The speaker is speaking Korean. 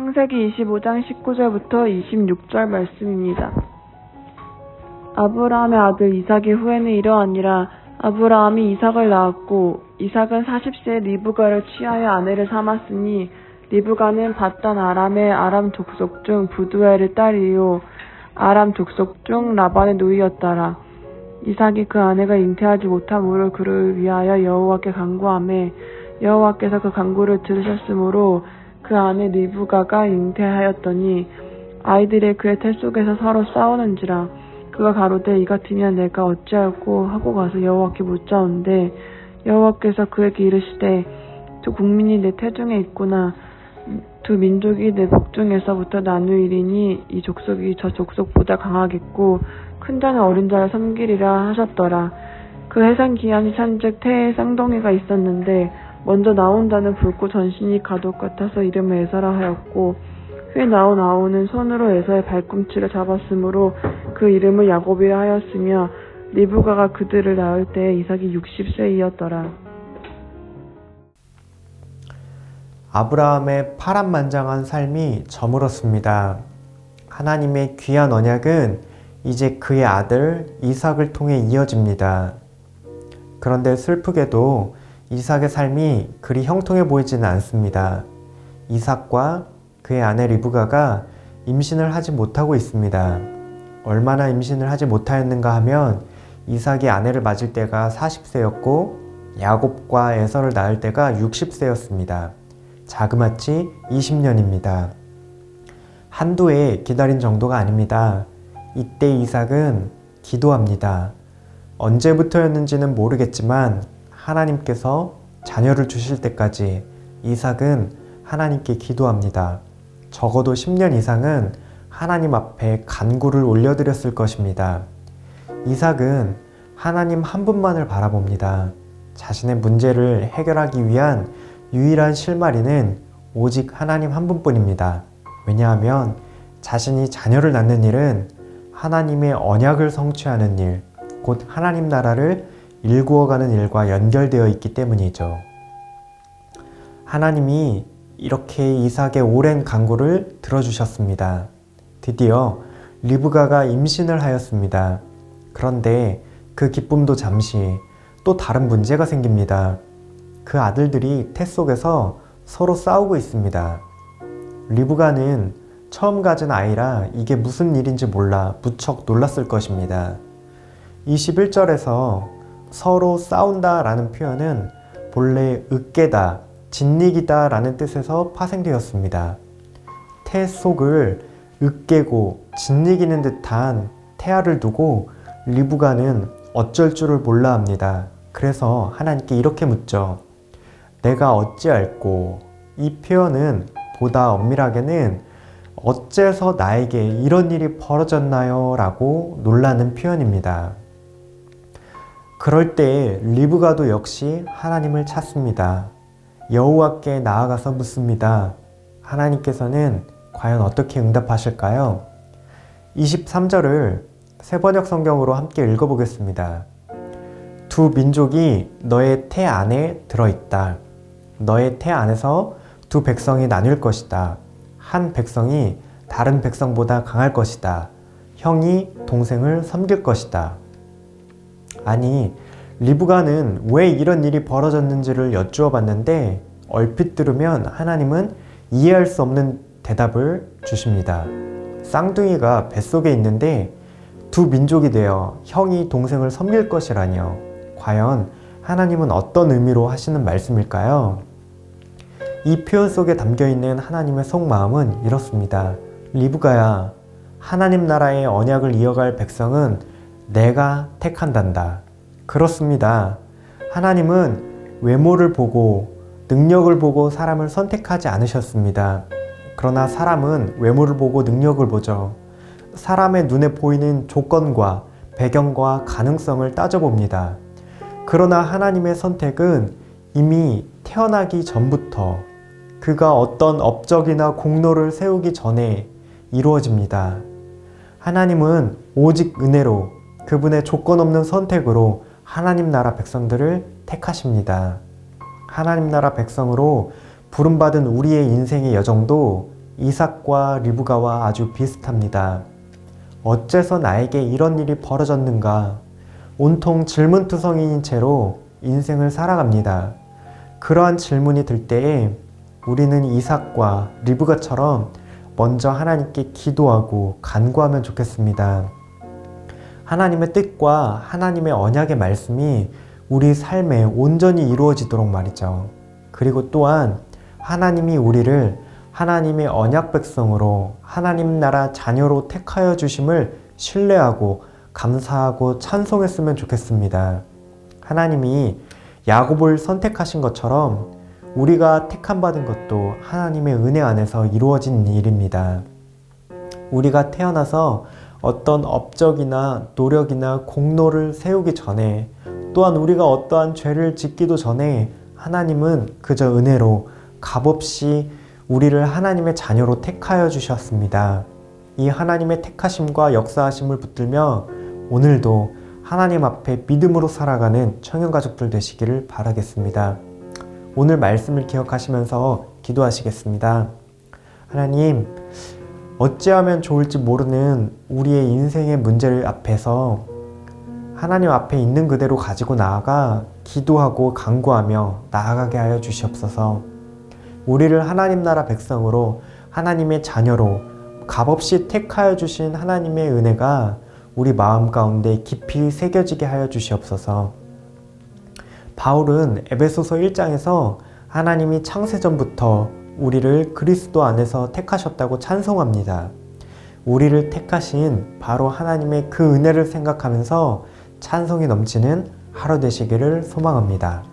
창세기 25장 19절부터 26절 말씀입니다. 아브라함의 아들 이삭의 후에는 이러하니라 아브라함이 이삭을 낳았고 이삭은 40세에 리브가를 취하여 아내를 삼았으니 리브가는 바단 아람의 아람 족속 중 부두엘의 딸이요 아람 족속 중 라반의 누이였더라. 이삭이 그 아내가 잉태하지 못함으로 그를 위하여 여호와께 간구하매 여호와께서 그 간구를 들으셨으므로 그 아내 리브가가 잉태하였더니 아이들의 그의 태 속에서 서로 싸우는지라 그가 가로되 이 같으면 내가 어찌할꼬 하고 가서 여호와께 묻자온데 여호와께서 그에게 이르시되 두 국민이 내 태중에 있구나. 두 민족이 내 복중에서부터 나누이리니 이 족속이 저 족속보다 강하겠고 큰 자는 어린 자를 섬기리라 하셨더라. 그 해산 기한이 찬즉 태에 쌍둥이가 있었는데 먼저 나온 자는 붉고 전신이 가독 같아서 이름을 에서라 하였고 후에 나온 아우는 손으로 에서의 발꿈치를 잡았으므로 그 이름을 야곱이라 하였으며 리브가가 그들을 낳을 때 이삭이 60세이었더라. 아브라함의 파란만장한 삶이 저물었습니다. 하나님의 귀한 언약은 이제 그의 아들 이삭을 통해 이어집니다. 그런데 슬프게도 이삭의 삶이 그리 형통해 보이지는 않습니다. 이삭과 그의 아내 리브가가 임신을 하지 못하고 있습니다. 얼마나 임신을 하지 못하였는가 하면 이삭이 아내를 맞을 때가 40세였고 야곱과 에서를 낳을 때가 60세였습니다. 자그마치 20년입니다. 한두 해 기다린 정도가 아닙니다. 이때 이삭은 기도합니다. 언제부터였는지는 모르겠지만 하나님께서 자녀를 주실 때까지 이삭은 하나님께 기도합니다. 적어도 10년 이상은 하나님 앞에 간구를 올려드렸을 것입니다. 이삭은 하나님 한 분만을 바라봅니다. 자신의 문제를 해결하기 위한 유일한 실마리는 오직 하나님 한 분뿐입니다. 왜냐하면 자신이 자녀를 낳는 일은 하나님의 언약을 성취하는 일, 곧 하나님 나라를 일구어가는 일과 연결되어 있기 때문이죠. 하나님이 이렇게 이삭의 오랜 간구를 들어주셨습니다. 드디어 리브가가 임신을 하였습니다. 그런데 그 기쁨도 잠시 또 다른 문제가 생깁니다. 그 아들들이 태 속에서 서로 싸우고 있습니다. 리브가는 처음 가진 아이라 이게 무슨 일인지 몰라 무척 놀랐을 것입니다. 21절에서 서로 싸운다 라는 표현은 본래 으깨다, 진닉이다 라는 뜻에서 파생되었습니다. 태 속을 으깨고 진닉이는 듯한 태아를 두고 리브가는 어쩔 줄을 몰라 합니다. 그래서 하나님께 이렇게 묻죠. 내가 어찌할꼬? 이 표현은 보다 엄밀하게는 어째서 나에게 이런 일이 벌어졌나요? 라고 놀라는 표현입니다. 그럴 때 리브가도 역시 하나님을 찾습니다. 여호와께 나아가서 묻습니다. 하나님께서는 과연 어떻게 응답하실까요? 23절을 세번역 성경으로 함께 읽어보겠습니다. 두 민족이 너의 태 안에 들어있다. 너의 태 안에서 두 백성이 나뉠 것이다. 한 백성이 다른 백성보다 강할 것이다. 형이 동생을 섬길 것이다. 아니, 리브가는 왜 이런 일이 벌어졌는지를 여쭈어 봤는데 얼핏 들으면 하나님은 이해할 수 없는 대답을 주십니다. 쌍둥이가 뱃속에 있는데 두 민족이 되어 형이 동생을 섬길 것이라뇨. 과연 하나님은 어떤 의미로 하시는 말씀일까요? 이 표현 속에 담겨 있는 하나님의 속마음은 이렇습니다. 리브가야, 하나님 나라의 언약을 이어갈 백성은 내가 택한단다. 그렇습니다. 하나님은 외모를 보고 능력을 보고 사람을 선택하지 않으셨습니다. 그러나 사람은 외모를 보고 능력을 보죠. 사람의 눈에 보이는 조건과 배경과 가능성을 따져봅니다. 그러나 하나님의 선택은 이미 태어나기 전부터 그가 어떤 업적이나 공로를 세우기 전에 이루어집니다. 하나님은 오직 은혜로 그분의 조건 없는 선택으로 하나님 나라 백성들을 택하십니다. 하나님 나라 백성으로 부름받은 우리의 인생의 여정도 이삭과 리브가와 아주 비슷합니다. 어째서 나에게 이런 일이 벌어졌는가? 온통 질문투성이인 채로 인생을 살아갑니다. 그러한 질문이 들 때에 우리는 이삭과 리브가처럼 먼저 하나님께 기도하고 간구하면 좋겠습니다. 하나님의 뜻과 하나님의 언약의 말씀이 우리 삶에 온전히 이루어지도록 말이죠. 그리고 또한 하나님이 우리를 하나님의 언약 백성으로 하나님 나라 자녀로 택하여 주심을 신뢰하고 감사하고 찬송했으면 좋겠습니다. 하나님이 야곱을 선택하신 것처럼 우리가 택함 받은 것도 하나님의 은혜 안에서 이루어진 일입니다. 우리가 태어나서 어떤 업적이나 노력이나 공로를 세우기 전에 또한 우리가 어떠한 죄를 짓기도 전에 하나님은 그저 은혜로 값없이 우리를 하나님의 자녀로 택하여 주셨습니다. 이 하나님의 택하심과 역사하심을 붙들며 오늘도 하나님 앞에 믿음으로 살아가는 청년가족들 되시기를 바라겠습니다. 오늘 말씀을 기억하시면서 기도하시겠습니다. 하나님, 어찌하면 좋을지 모르는 우리의 인생의 문제를 앞에서 하나님 앞에 있는 그대로 가지고 나아가 기도하고 간구하며 나아가게 하여 주시옵소서. 우리를 하나님 나라 백성으로 하나님의 자녀로 값없이 택하여 주신 하나님의 은혜가 우리 마음 가운데 깊이 새겨지게 하여 주시옵소서. 바울은 에베소서 1장에서 하나님이 창세전부터 우리를 그리스도 안에서 택하셨다고 찬송합니다. 우리를 택하신 바로 하나님의 그 은혜를 생각하면서 찬송이 넘치는 하루 되시기를 소망합니다.